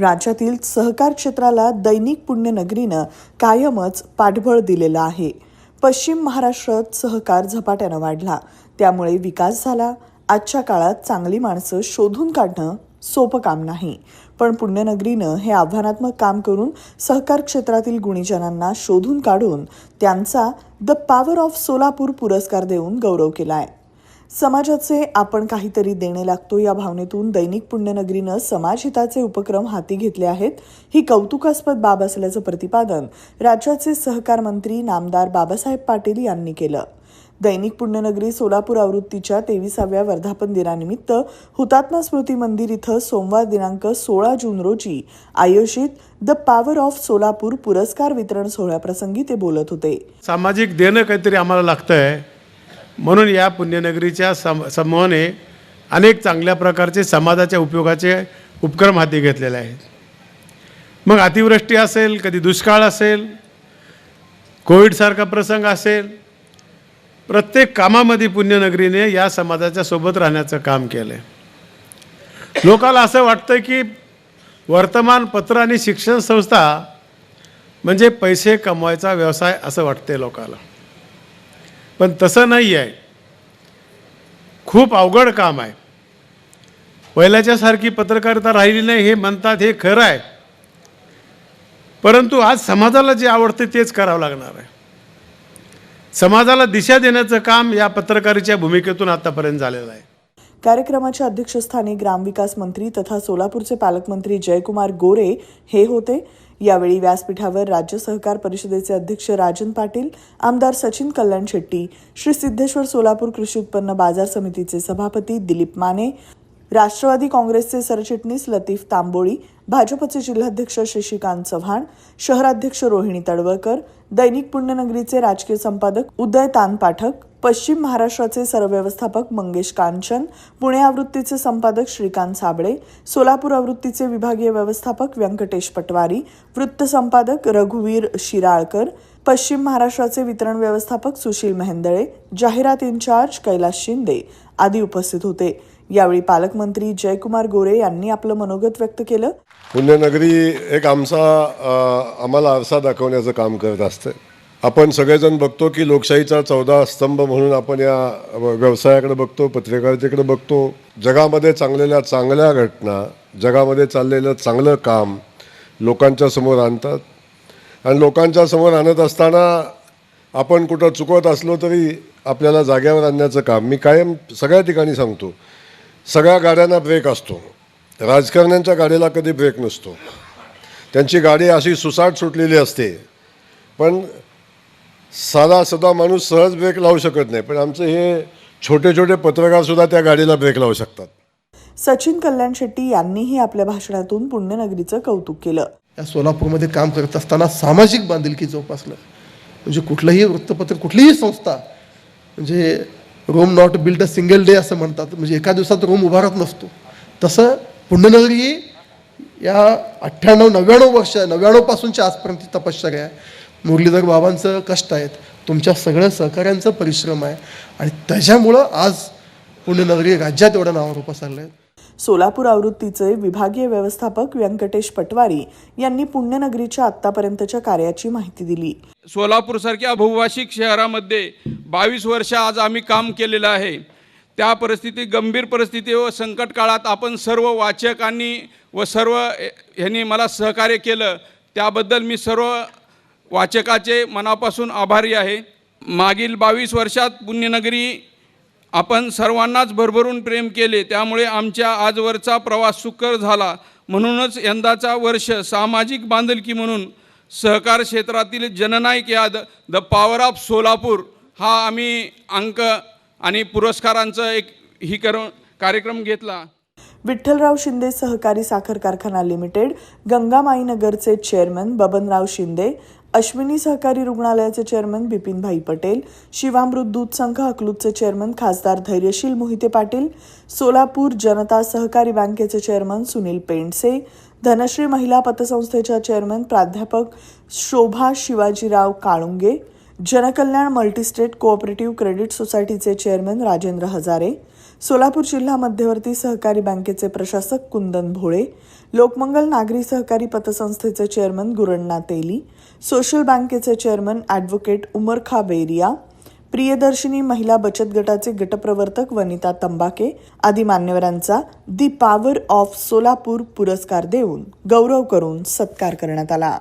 राज्यातील सहकार क्षेत्राला दैनिक पुण्यनगरीनं कायमच पाठबळ दिलेलं आहे. पश्चिम महाराष्ट्रात सहकार झपाट्यानं वाढला. त्यामुळे विकास झाला. आजच्या काळात चांगली माणसं शोधून काढणं सोपं काम नाही. पण पुण्यनगरीनं हे आव्हानात्मक काम करून सहकार क्षेत्रातील गुणीजनांना शोधून काढून त्यांचा द पॉवर ऑफ सोलापूर पुरस्कार देऊन गौरव केला आहे समाजाचे आपण काहीतरी देणे लागतो या भावनेतून दैनिक पुण्यनगरीनं समाजहिताचे उपक्रम हाती घेतले आहेत. ही कौतुकास्पद बाब असल्याचं प्रतिपादन राज्याचे सहकार मंत्री नामदार बाबासाहेब पाटील यांनी केलं. दैनिक पुण्यनगरी सोलापूर आवृत्तीच्या तेविसाव्या वर्धापन दिनानिमित्त हुतात्मा स्मृती मंदिर इथं सोमवार दिनांक सोळा जून रोजी आयोजित द पॉवर ऑफ सोलापूर पुरस्कार वितरण सोहळ्याप्रसंगी ते बोलत होते. सामाजिक देणं काहीतरी आम्हाला लागतंय. म्हणून या पुण्यनगरीच्या सम समूहाने अनेक चांगल्या प्रकारचे समाजाच्या उपयोगाचे उपक्रम हाती घेतलेले आहेत. मग अतिवृष्टी असेल कधी दुष्काळ असेल कोविडसारखा प्रसंग असेल प्रत्येक कामामध्ये पुण्यनगरीने या समाजाच्या सोबत राहण्याचं काम केलं आहे लोकाला असं वाटतं की वर्तमानपत्र आणि शिक्षण संस्था म्हणजे पैसे कमवायचा व्यवसाय असं वाटते लोकाला. पण तसं नाही आहे. खूप अवघड काम आहे. पहिल्याच्यासारखी पत्रकारिता राहिली नाही हे म्हणतात हे खरं आहे. परंतु आज समाजाला जे आवडते तेच करावं लागणार आहे. समाजाला दिशा देण्याचं काम या पत्रकारीच्या भूमिकेतून आतापर्यंत झालेलं आहे. कार्यक्रमाच्या अध्यक्षस्थानी ग्रामविकास मंत्री तथा सोलापूरचे पालकमंत्री जयकुमार गोरे हे होते. यावेळी व्यासपीठावर राज्य सहकार परिषदेचे अध्यक्ष राजन पाटील आमदार सचिन कल्याण शेट्टी श्री सिद्धेश्वर सोलापूर कृषी उत्पन्न बाजार समितीचे सभापती दिलीप माने राष्ट्रवादी काँग्रेसचे सरचिटणीस लतीफ तांबोळी भाजपचे जिल्हाध्यक्ष शशिकांत चव्हाण शहराध्यक्ष रोहिणी तडवळकर दैनिक पुण्यनगरीचे राजकीय संपादक उदय तानपाठक पश्चिम महाराष्ट्राचे सरव्यवस्थापक मंगेश कांचन पुणे आवृत्तीचे संपादक श्रीकांत साबळे सोलापूर आवृत्तीचे विभागीय व्यवस्थापक व्यंकटेश पटवारी वृत्त संपादक रघुवीर शिराळकर पश्चिम महाराष्ट्राचे वितरण व्यवस्थापक सुशील मेहंदळे जाहिरात इन्चार्ज कैलास शिंदे आदी उपस्थित होते. यावेळी पालकमंत्री जयकुमार गोरे यांनी आपलं मनोगत व्यक्त केलं. पुण्यनगरी एक आमचा आम्हाला आरसा दाखवण्याचं काम करत असतं. आपण सगळेजण बघतो की लोकशाहीचा चौदा स्तंभ म्हणून आपण या व्यवसायाकडे बघतो पत्रकारितेकडे बघतो. जगामध्ये चांगलेल्या चांगल्या घटना जगामध्ये चाललेलं चांगलं काम लोकांच्या समोर आणतात. आणि लोकांच्या समोर आणत असताना आपण कुठं चुकवत असलो तरी आपल्याला जाग्यावर आणण्याचं काम. मी कायम सगळ्या ठिकाणी सांगतो सगळ्या गाड्यांना ब्रेक असतो. राजकारण्यांच्या गाडीला कधी ब्रेक नसतो. त्यांची गाडी अशी सुसाट सुटलेली असते. पण साधा सदा माणूस सहज ब्रेक लावू शकत नाही पण आमचे हे छोटे छोटे पत्रकारसुद्धा त्या गाडीला ब्रेक लावू शकतात. सचिन कल्याण शेट्टी यांनीही आपल्या भाषणातून पुण्यनगरीचं कौतुक केलं. या सोलापूरमध्ये काम करत असताना सामाजिक बांधिलकी जोपासलं. म्हणजे कुठलंही वृत्तपत्र कुठलीही संस्था म्हणजे Rome not build a single day असं म्हणतात. म्हणजे एका दिवसात रोम उभारत नसतो. तसं पुण्यनगरी या अठ्ठ्याण्णव नव्याण्णव वर्ष नव्याण्णवपासूनच्या आजपर्यंत तपश्चर्या आहे. मुरलीधर बाबांचं कष्ट आहेत तुमच्या सगळ्या सहकाऱ्यांचं परिश्रम आहे आणि त्याच्यामुळं आज पुण्यनगरी राज्यात एवढं नाव रूप चाललं आहे सोलापूर आवृत्तीचे विभागीय व्यवस्थापक व्यंकटेश पटवारी यांनी पुण्यनगरीच्या आतापर्यंतच्या कार्याची माहिती दिली. सोलापूरसारख्या बहुभाषिक शहरामध्ये बावीस वर्ष आज आम्ही काम केलेलं आहे. त्या परिस्थिती गंभीर परिस्थिती व संकट काळात आपण सर्व वाचकांनी व सर्व ह्यांनी मला सहकार्य केलं. त्याबद्दल मी सर्व वाचकाचे मनापासून आभारी आहे. मागील बावीस वर्षात पुण्यनगरी आपण सर्वांनाच भरभरून प्रेम केले त्यामुळे आमच्या आजवरचा प्रवास सुकर झाला. म्हणूनच यंदाचा वर्ष सामाजिक बांधिलकी म्हणून सहकार क्षेत्रातील जननायक याद द पॉवर ऑफ सोलापूर हा आम्ही अंक आणि पुरस्कारांचं एक ही कर कार्यक्रम घेतला. विठ्ठलराव शिंदे सहकारी साखर कारखाना लिमिटेड गंगामाईनगरचे चेअरमन बबनराव शिंदे अश्विनी सहकारी रुग्णालयाचे चेअरमन बिपिनभाई पटेल शिवामृत दूध संघ अकलूजचे चेअरमन खासदार धैर्यशील मोहिते पाटील सोलापूर जनता सहकारी बँकेचे चेअरमन सुनील पेंडसे धनश्री महिला पतसंस्थेच्या चेअरमन प्राध्यापक Shobha Shivajirao Kalunge Janakalyan multistate cooperative credit सोसायटीचे चेअरमन राजेंद्र हजारे सोलापूर जिल्हा मध्यवर्ती सहकारी बँकेचे प्रशासक कुंदन भोळे लोकमंगल नागरी सहकारी पतसंस्थेचे चेअरमन गुरण्णा तेली सोशल बँकेचे चेअरमन ॲडव्होकेट उमरखा बेरिया प्रियदर्शिनी महिला बचत गटाचे गटप्रवर्तक वनिता तंबाके आदी मान्यवरांचा दी पॉवर ऑफ सोलापूर पुरस्कार देऊन गौरव करून सत्कार करण्यात आला.